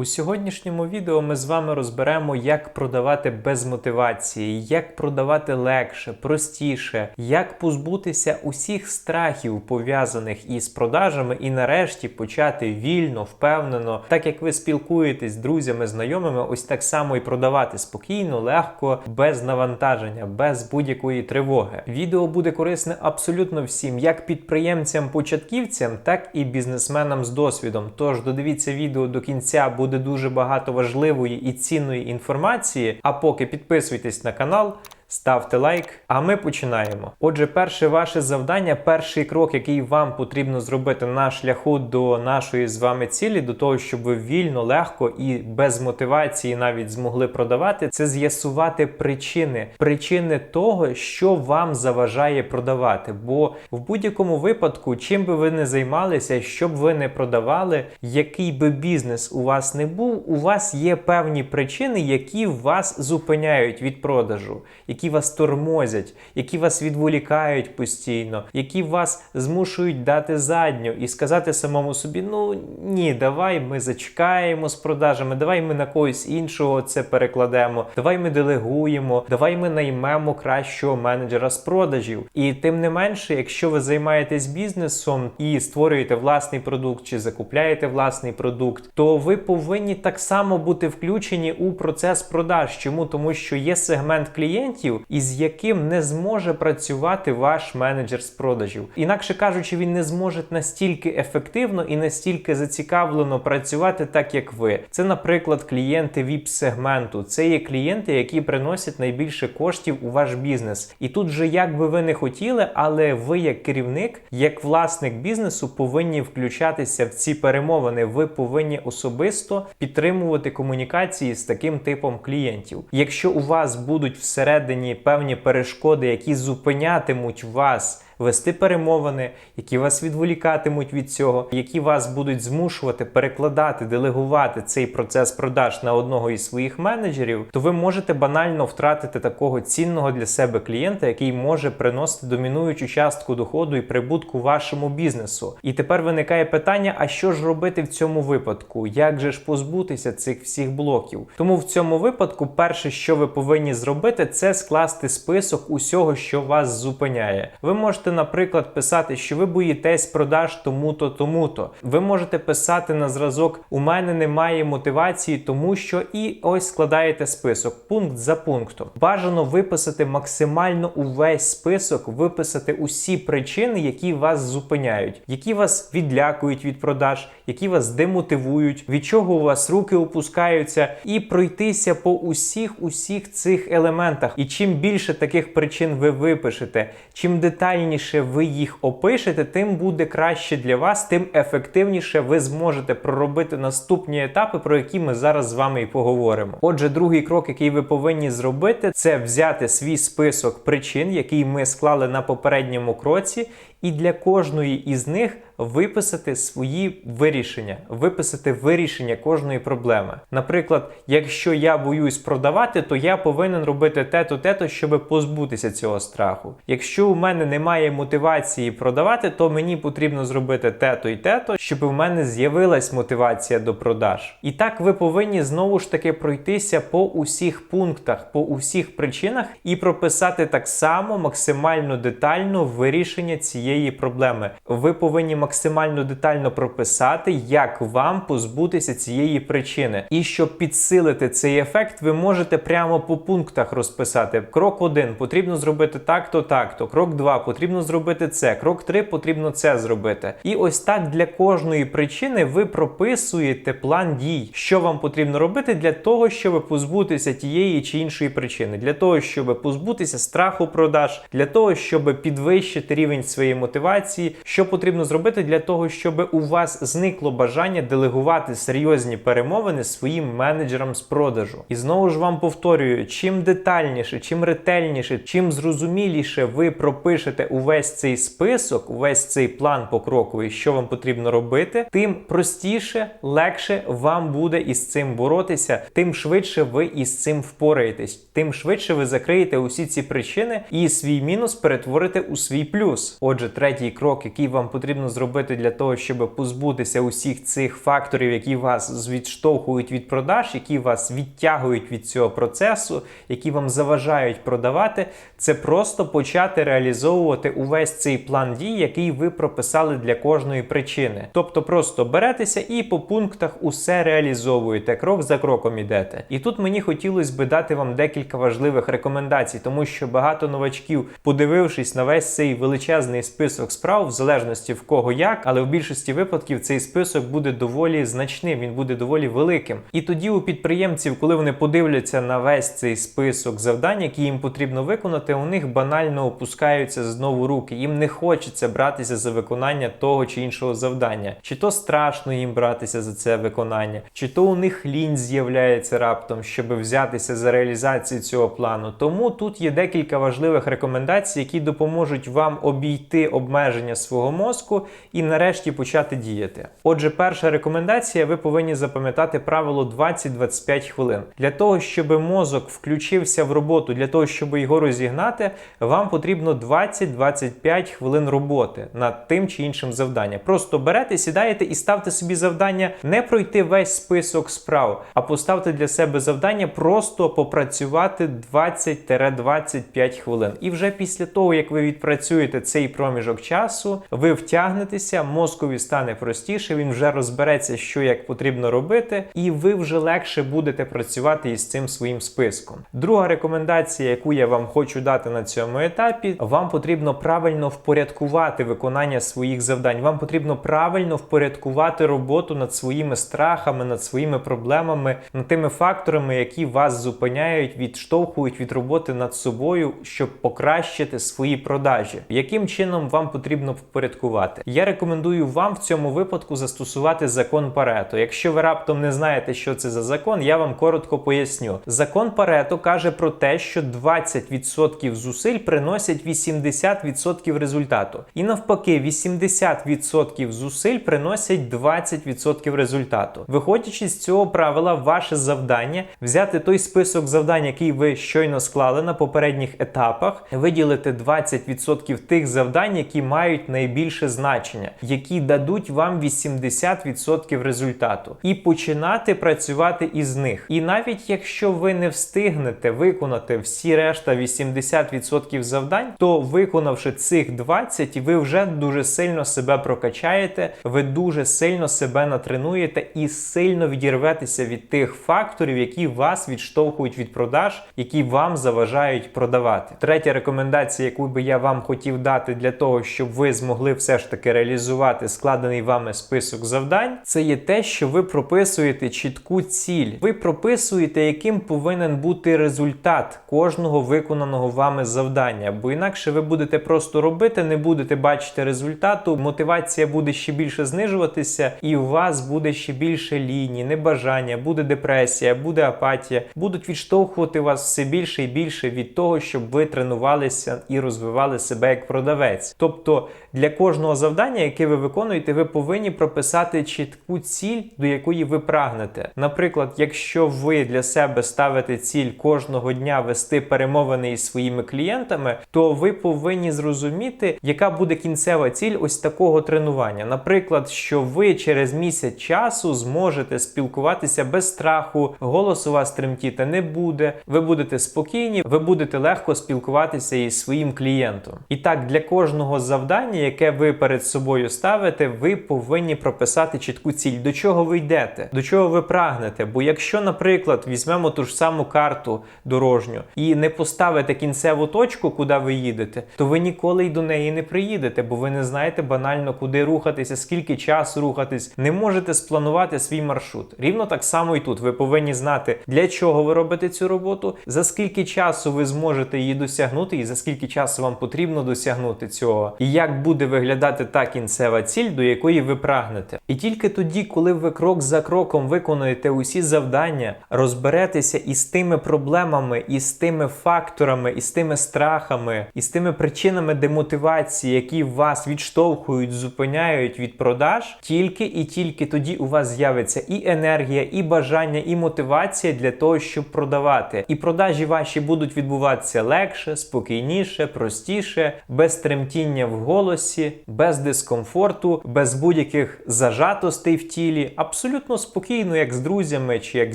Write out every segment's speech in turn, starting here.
У сьогоднішньому відео ми з вами розберемо, як продавати без мотивації, як продавати легше, простіше, як позбутися усіх страхів пов'язаних із продажами, і нарешті почати вільно, впевнено, так як ви спілкуєтесь з друзями, знайомими, ось так само і продавати спокійно, легко, без навантаження, без будь-якої тривоги. Відео буде корисне абсолютно всім, як підприємцям-початківцям, так і бізнесменам з досвідом. Тож додивіться відео до кінця, буде дуже багато важливої і цінної інформації. А поки підписуйтесь на канал. Ставте лайк, а ми починаємо. Отже, перше ваше завдання, перший крок, який вам потрібно зробити на шляху до нашої з вами цілі, до того, щоб ви вільно, легко і без мотивації навіть змогли продавати, це з'ясувати причини, причини того, що вам заважає продавати. Бо в будь-якому випадку, чим би ви не займалися, що б ви не продавали, який би бізнес у вас не був, у вас є певні причини, які вас зупиняють від продажу які вас тормозять, які вас відволікають постійно, які вас змушують дати задню і сказати самому собі: ну ні, давай ми зачекаємо з продажами, давай ми на когось іншого це перекладемо, давай ми делегуємо, давай ми наймемо кращого менеджера з продажів. І тим не менше, якщо ви займаєтесь бізнесом і створюєте власний продукт чи закупляєте власний продукт, то ви повинні так само бути включені у процес продаж. Чому? Тому що є сегмент клієнтів клієнтів, із яким не зможе працювати ваш менеджер з продажів. Інакше кажучи, він не зможе настільки ефективно і настільки зацікавлено працювати, так як ви. Це, наприклад, клієнти ВІП-сегменту. Це є клієнти, які приносять найбільше коштів у ваш бізнес. І тут же, як би ви не хотіли, але ви, як керівник, як власник бізнесу, повинні включатися в ці перемовини. Ви повинні особисто підтримувати комунікації з таким типом клієнтів. Якщо у вас будуть всередині певні перешкоди, які зупинятимуть вас вести перемовини, які вас відволікатимуть від цього, які вас будуть змушувати перекладати, делегувати цей процес продаж на одного із своїх менеджерів, то ви можете банально втратити такого цінного для себе клієнта, який може приносити домінуючу частку доходу і прибутку вашому бізнесу. І тепер виникає питання: а що ж робити в цьому випадку? Як же ж позбутися цих всіх блоків? Тому в цьому випадку, перше, що ви повинні зробити, це скласти список усього, що вас зупиняє. Ви можете можете, наприклад, писати, що ви боїтесь продаж тому-то, тому-то. Ви можете писати на зразок У мене немає мотивації, тому що і ось складаєте список пункт за пунктом. Бажано виписати максимально увесь список, виписати усі причини, які вас зупиняють, які вас відлякують від продаж, які вас демотивують, від чого у вас руки опускаються, і пройтися по усіх усіх цих елементах. І чим більше таких причин ви випишете, чим детальніше детальніше ви їх опишете, тим буде краще для вас, тим ефективніше ви зможете проробити наступні етапи, про які ми зараз з вами і поговоримо. Отже, другий крок, який ви повинні зробити, це взяти свій список причин, який ми склали на попередньому кроці, і для кожної із них виписати свої вирішення, виписати вирішення кожної проблеми. Наприклад, якщо я боюсь продавати, то я повинен робити те-то, те-то, щоб позбутися цього страху. Якщо у мене немає мотивації продавати, то мені потрібно зробити те-то і те-то, щоб у мене з'явилась мотивація до продаж. І так ви повинні знову ж таки пройтися по усіх пунктах, по усіх причинах і прописати так само максимально детально вирішення цієї проблеми. Ви повинні максимально детально прописати, як вам позбутися цієї причини. І щоб підсилити цей ефект, ви можете прямо по пунктах розписати. Крок 1 потрібно зробити так-то, так-то. Крок 2 потрібно зробити це. Крок 3 потрібно це зробити. І ось так для кожної причини ви прописуєте план дій, що вам потрібно робити для того, щоб позбутися тієї чи іншої причини, для того, щоб позбутися страху продаж, для того, щоб підвищити рівень своєї мотивації, що потрібно зробити для того, щоб у вас зникло бажання делегувати серйозні перемовини своїм менеджерам з продажу. І знову ж вам повторюю: чим детальніше, чим ретельніше, чим зрозуміліше ви пропишете увесь цей список, увесь цей план покроковий, що вам потрібно робити, тим простіше, легше вам буде із цим боротися, тим швидше ви із цим впораєтесь, тим швидше ви закриєте усі ці причини і свій мінус перетворите у свій плюс. Отже, Третій крок, який вам потрібно зробити для того, щоб позбутися усіх цих факторів, які вас відштовхують від продаж, які вас відтягують від цього процесу, які вам заважають продавати, це просто почати реалізовувати увесь цей план дій, який ви прописали для кожної причини. Тобто просто беретеся і по пунктах усе реалізовуєте, крок за кроком ідете. І тут мені хотілося би дати вам декілька важливих рекомендацій, тому що багато новачків, подивившись на весь цей величезний список справ, в залежності в кого як, але в більшості випадків цей список буде доволі значним, він буде доволі великим. І тоді у підприємців, коли вони подивляться на весь цей список завдань, які їм потрібно виконати, у них банально опускаються знову руки. Їм не хочеться братися за виконання того чи іншого завдання, чи то страшно їм братися за це виконання, чи то у них лінь з'являється раптом, щоб взятися за реалізацію цього плану. Тому тут є декілька важливих рекомендацій, які допоможуть вам обійти обмеження свого мозку і нарешті почати діяти. Отже, перша рекомендація: ви повинні запам'ятати правило 20-25 хвилин. Для того, щоб мозок включився в роботу, для того, щоб його розігнати, вам потрібно 20-25 хвилин роботи над тим чи іншим завданням. Просто берете, сідаєте і ставте собі завдання не пройти весь список справ, а поставте для себе завдання просто попрацювати 20-25 хвилин. І вже після того, як ви відпрацюєте цей проміжок часу, ви втягнетеся, мозкові стане простіше, він вже розбереться, що як потрібно робити, і ви вже легше будете працювати із цим своїм списком. Друга рекомендація, яку я вам хочу дати на цьому етапі, вам потрібно правильно впорядкувати виконання своїх завдань. Вам потрібно правильно впорядкувати роботу над своїми страхами, над своїми проблемами, над тими факторами, які вас зупиняють, відштовхують від роботи над собою, щоб покращити свої продажі. Яким чином вам потрібно впорядкувати? Я рекомендую вам в цьому випадку застосувати закон Парето. Якщо ви раптом не знаєте, що це за закон, я вам коротко поясню. Закон Парето каже про те, що 20% зусиль приносять 80% результату. І навпаки, 80% зусиль приносять 20% результату. Виходячи з цього правила, ваше завдання взяти той список завдань, який ви щойно склали на попередніх етапах, виділити 20% тих завдань, які мають найбільше значення, які дадуть вам 80% результату, і починати працювати із них. І навіть якщо ви не встигнете виконати всі решта 80% завдань, то виконавши цих 20, ви вже дуже сильно себе прокачаєте, ви дуже сильно себе натренуєте і сильно відірветеся від тих факторів, які вас відштовхують від продаж, які вам заважають продавати. Третя рекомендація, яку би я вам хотів дати для того, щоб ви змогли все ж таки реалізувати складений вами список завдань, це є те, що ви прописуєте чітку ціль. Ви прописуєте, яким повинен бути результат кожного виконаного вами завдання, бо інакше ви будете просто робити, не будете бачити результату, мотивація буде ще більше знижуватися, і у вас буде ще більше ліній, небажання, буде депресія, буде апатія, будуть відштовхувати вас все більше і більше від того, щоб ви тренувалися і розвивали себе як продавець. Тобто для кожного завдання, яке ви виконуєте, ви повинні прописати чітку ціль, до якої ви прагнете. Наприклад, якщо ви для себе ставите ціль кожного дня вести перемовини із своїми клієнтами, то ви повинні зрозуміти, яка буде кінцева ціль ось такого тренування. Наприклад, що ви через місяць часу зможете спілкуватися без страху, голос у вас тремтіти не буде, ви будете спокійні, ви будете легко спілкуватися із своїм клієнтом. І так, для кожного завдання, яке ви перед собою ставите, ви повинні прописати чітку ціль, до чого ви йдете, до чого ви прагнете. Бо якщо, наприклад, візьмемо ту ж саму карту дорожню і не поставите кінцеву точку, куди ви їдете, то ви ніколи й до неї не приїдете, бо ви не знаєте банально, куди рухатися, скільки часу рухатись, не можете спланувати свій маршрут. Рівно так само і тут. Ви повинні знати, для чого ви робите цю роботу, за скільки часу ви зможете її досягнути, і за скільки часу вам потрібно досягнути цього, і як буде виглядати та кінцева ціль, до якої ви прагнете. І тільки тоді, коли ви крок за кроком виконуєте усі завдання, розберетеся із тими проблемами, із тими факторами, із тими страхами, із тими причинами демотивації, які вас відштовхують, зупиняють від продаж, тільки і тільки тоді у вас з'явиться і енергія, і бажання, і мотивація для того, щоб продавати. І продажі ваші будуть відбуватися легше, спокійніше, простіше, без тремтіння в голосі. без дискомфорту, без будь-яких зажатостей в тілі, абсолютно спокійно, як з друзями чи як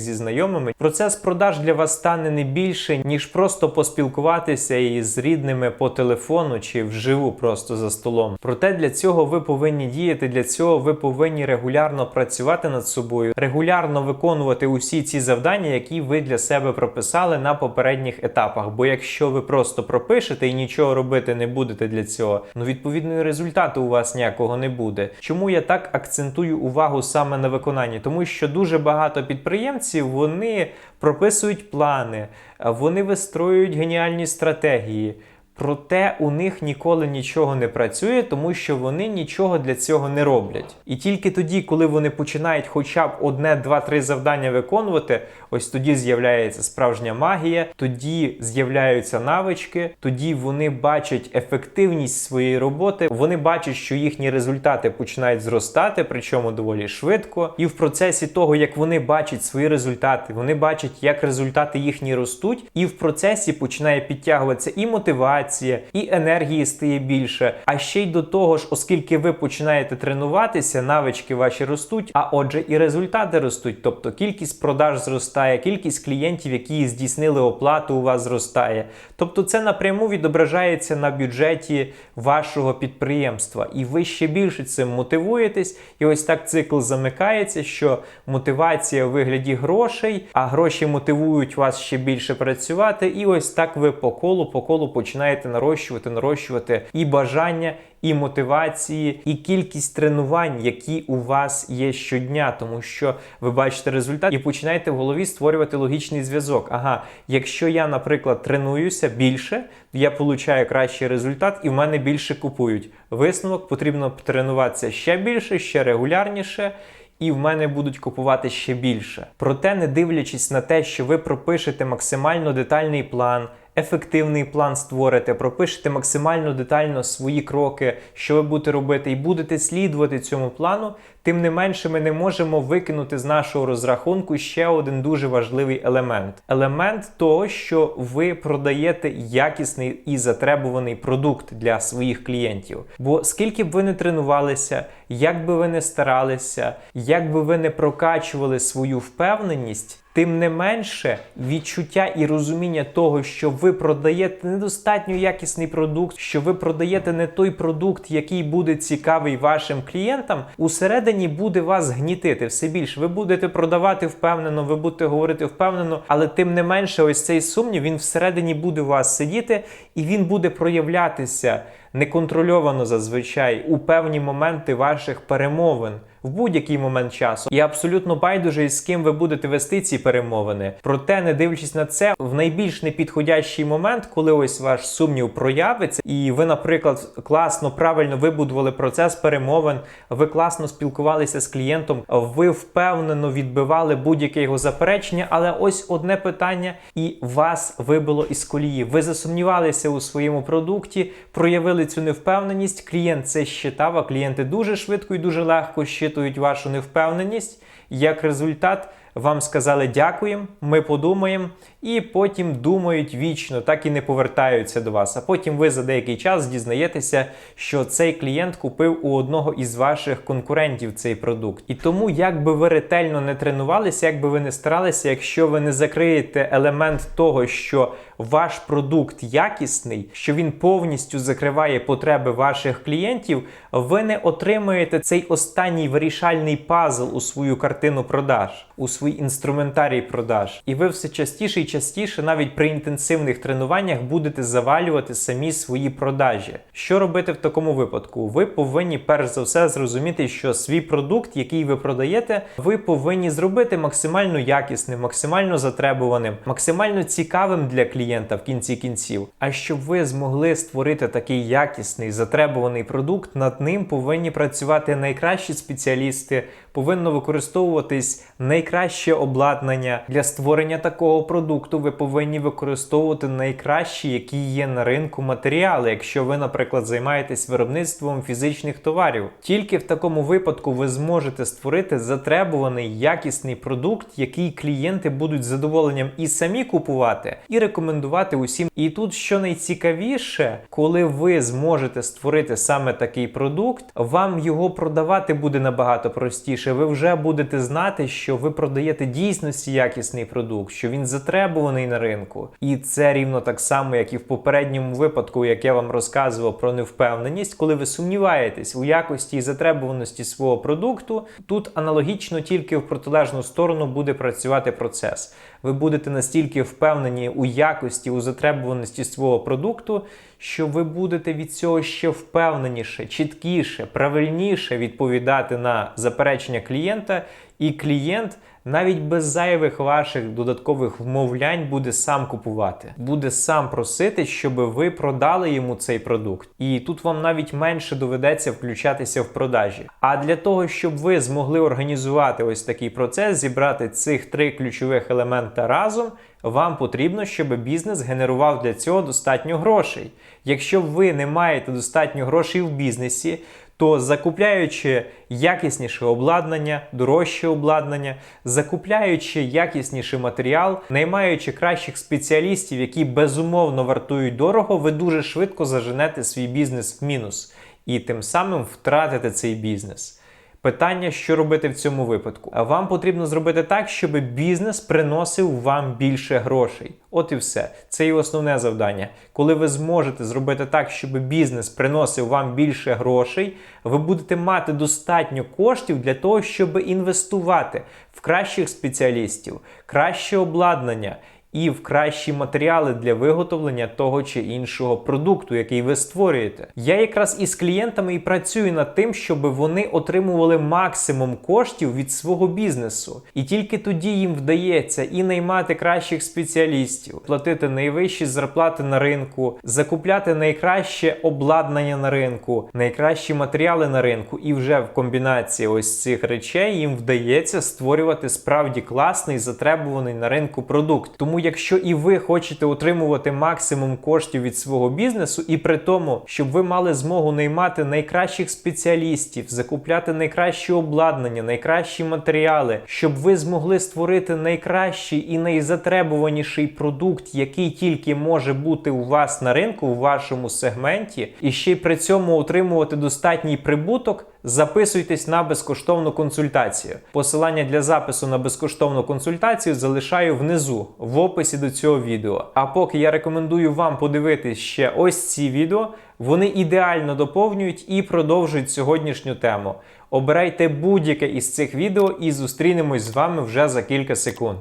зі знайомими. Процес продаж для вас стане не більше, ніж просто поспілкуватися із рідними по телефону чи вживу просто за столом. Проте для цього ви повинні діяти, для цього ви повинні регулярно працювати над собою, регулярно виконувати усі ці завдання, які ви для себе прописали на попередніх етапах. Бо якщо ви просто пропишете і нічого робити не будете для цього, ну відповідно і результату у вас ніякого не буде. Чому я так акцентую увагу саме на виконанні? Тому що дуже багато підприємців вони прописують плани, вони вистроюють геніальні стратегії. Проте у них ніколи нічого не працює, тому що вони нічого для цього не роблять. І тільки тоді, коли вони починають хоча б одне, два, три завдання виконувати, ось тоді з'являється справжня магія, тоді з'являються навички, тоді вони бачать ефективність своєї роботи, вони бачать, що їхні результати починають зростати, причому доволі швидко. І в процесі того, як вони бачать свої результати, вони бачать, як результати їхні ростуть, і в процесі починає підтягуватися і мотивація і енергії стає більше. А ще й до того ж, оскільки ви починаєте тренуватися, навички ваші ростуть, а отже, і результати ростуть. Тобто кількість продаж зростає, кількість клієнтів, які здійснили оплату, у вас зростає. Тобто, це напряму відображається на бюджеті вашого підприємства, і ви ще більше цим мотивуєтесь. І ось так цикл замикається, що мотивація у вигляді грошей, а гроші мотивують вас ще більше працювати. І ось так ви по колу, по колу починаєте починаєте нарощувати, нарощувати і бажання, і мотивації, і кількість тренувань, які у вас є щодня, тому що ви бачите результат і починаєте в голові створювати логічний зв'язок. Ага, якщо я, наприклад, тренуюся більше, я получаю кращий результат, і в мене більше купують. Висновок потрібно тренуватися ще більше, ще регулярніше. І в мене будуть купувати ще більше. Проте, не дивлячись на те, що ви пропишете максимально детальний план, ефективний план створите, пропишете максимально детально свої кроки, що ви будете робити, і будете слідувати цьому плану, тим не менше ми не можемо викинути з нашого розрахунку ще один дуже важливий елемент: елемент того, що ви продаєте якісний і затребуваний продукт для своїх клієнтів. Бо скільки б ви не тренувалися, як би ви не старалися, як би ви не прокачували свою впевненість. Тим не менше, відчуття і розуміння того, що ви продаєте недостатньо якісний продукт, що ви продаєте не той продукт, який буде цікавий вашим клієнтам, усередині буде вас гнітити все більше. Ви будете продавати впевнено, ви будете говорити впевнено, але тим не менше, ось цей сумнів він всередині буде у вас сидіти і він буде проявлятися неконтрольовано зазвичай у певні моменти ваших перемовин в будь-який момент часу. І абсолютно байдуже, з ким ви будете вести ці перемовини. Проте, не дивлячись на це, в найбільш непідходящий момент, коли ось ваш сумнів проявиться, і ви, наприклад, класно правильно вибудували процес перемовин, ви класно спілкувалися з клієнтом, ви впевнено відбивали будь-яке його заперечення, але ось одне питання, і вас вибило із колії. Ви засумнівалися у своєму продукті, проявили цю невпевненість. Клієнт це щитав, а клієнти дуже швидко і дуже легко щитують вичитують вашу невпевненість. Як результат, вам сказали дякуємо, ми подумаємо, і потім думають вічно, так і не повертаються до вас. А потім ви за деякий час дізнаєтеся, що цей клієнт купив у одного із ваших конкурентів цей продукт. І тому, як би ви ретельно не тренувалися, як би ви не старалися, якщо ви не закриєте елемент того, що ваш продукт якісний, що він повністю закриває потреби ваших клієнтів, ви не отримаєте цей останній вирішальний пазл у свою картину продаж, у свій інструментарій продаж. І ви все частіше і частіше, навіть при інтенсивних тренуваннях, будете завалювати самі свої продажі. Що робити в такому випадку? Ви повинні перш за все зрозуміти, що свій продукт, який ви продаєте, ви повинні зробити максимально якісним, максимально затребуваним, максимально цікавим для клієнта в кінці кінців. А щоб ви змогли створити такий якісний затребуваний продукт, над ним повинні працювати найкращі спеціалісти повинно використовуватись найкраще обладнання для створення такого продукту. Ви повинні використовувати найкращі, які є на ринку матеріали, якщо ви, наприклад, займаєтесь виробництвом фізичних товарів. Тільки в такому випадку ви зможете створити затребуваний якісний продукт, який клієнти будуть з задоволенням і самі купувати, і рекомендувати усім. І тут що найцікавіше, коли ви зможете створити саме такий продукт, вам його продавати буде набагато простіше. Ви вже будете знати, що ви продаєте дійсності якісний продукт, що він затребуваний на ринку. І це рівно так само, як і в попередньому випадку, як я вам розказував про невпевненість, коли ви сумніваєтесь у якості і затребуваності свого продукту. Тут аналогічно тільки в протилежну сторону буде працювати процес. Ви будете настільки впевнені у якості, у затребуваності свого продукту, що ви будете від цього ще впевненіше, чіткіше, правильніше відповідати на заперечення клієнта, і клієнт навіть без зайвих ваших додаткових вмовлянь буде сам купувати, буде сам просити, щоб ви продали йому цей продукт. І тут вам навіть менше доведеться включатися в продажі. А для того, щоб ви змогли організувати ось такий процес, зібрати цих три ключових елемента разом. Вам потрібно, щоб бізнес генерував для цього достатньо грошей. Якщо ви не маєте достатньо грошей в бізнесі, то закупляючи якісніше обладнання, дорожче обладнання, закупляючи якісніший матеріал, наймаючи кращих спеціалістів, які безумовно вартують дорого, ви дуже швидко заженете свій бізнес в мінус і тим самим втратите цей бізнес. Питання, що робити в цьому випадку? Вам потрібно зробити так, щоб бізнес приносив вам більше грошей. От і все. Це і основне завдання. Коли ви зможете зробити так, щоб бізнес приносив вам більше грошей, ви будете мати достатньо коштів для того, щоб інвестувати в кращих спеціалістів, краще обладнання. І в кращі матеріали для виготовлення того чи іншого продукту, який ви створюєте. Я якраз із клієнтами і працюю над тим, щоб вони отримували максимум коштів від свого бізнесу. І тільки тоді їм вдається і наймати кращих спеціалістів, платити найвищі зарплати на ринку, закупляти найкраще обладнання на ринку, найкращі матеріали на ринку, і вже в комбінації ось цих речей їм вдається створювати справді класний затребуваний на ринку продукт. Тому якщо і ви хочете отримувати максимум коштів від свого бізнесу, і при тому, щоб ви мали змогу наймати найкращих спеціалістів, закупляти найкраще обладнання, найкращі матеріали, щоб ви змогли створити найкращий і найзатребуваніший продукт, який тільки може бути у вас на ринку, у вашому сегменті, і ще й при цьому отримувати достатній прибуток. Записуйтесь на безкоштовну консультацію. Посилання для запису на безкоштовну консультацію залишаю внизу в описі до цього відео. А поки я рекомендую вам подивитись ще ось ці відео, вони ідеально доповнюють і продовжують сьогоднішню тему. Обирайте будь-яке із цих відео і зустрінемось з вами вже за кілька секунд.